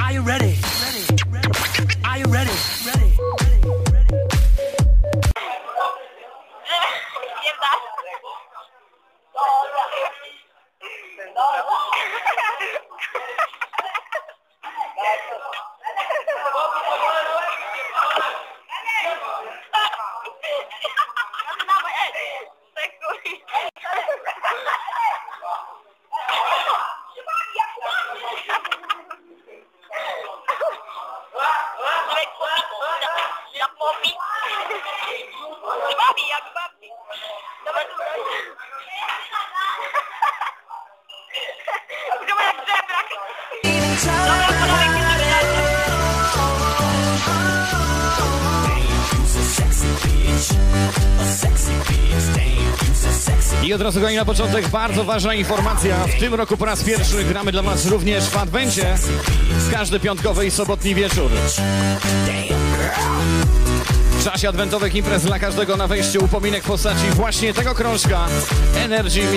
Are you ready? Are you ready? Ready? I od razu kochani na początek bardzo ważna informacja. W tym roku po raz pierwszy gramy dla Was również w Adwencie. Każdy piątkowy i sobotni wieczór. W czasie adwentowych imprez dla każdego na wejściu upominek w postaci właśnie tego krążka Energy Mix.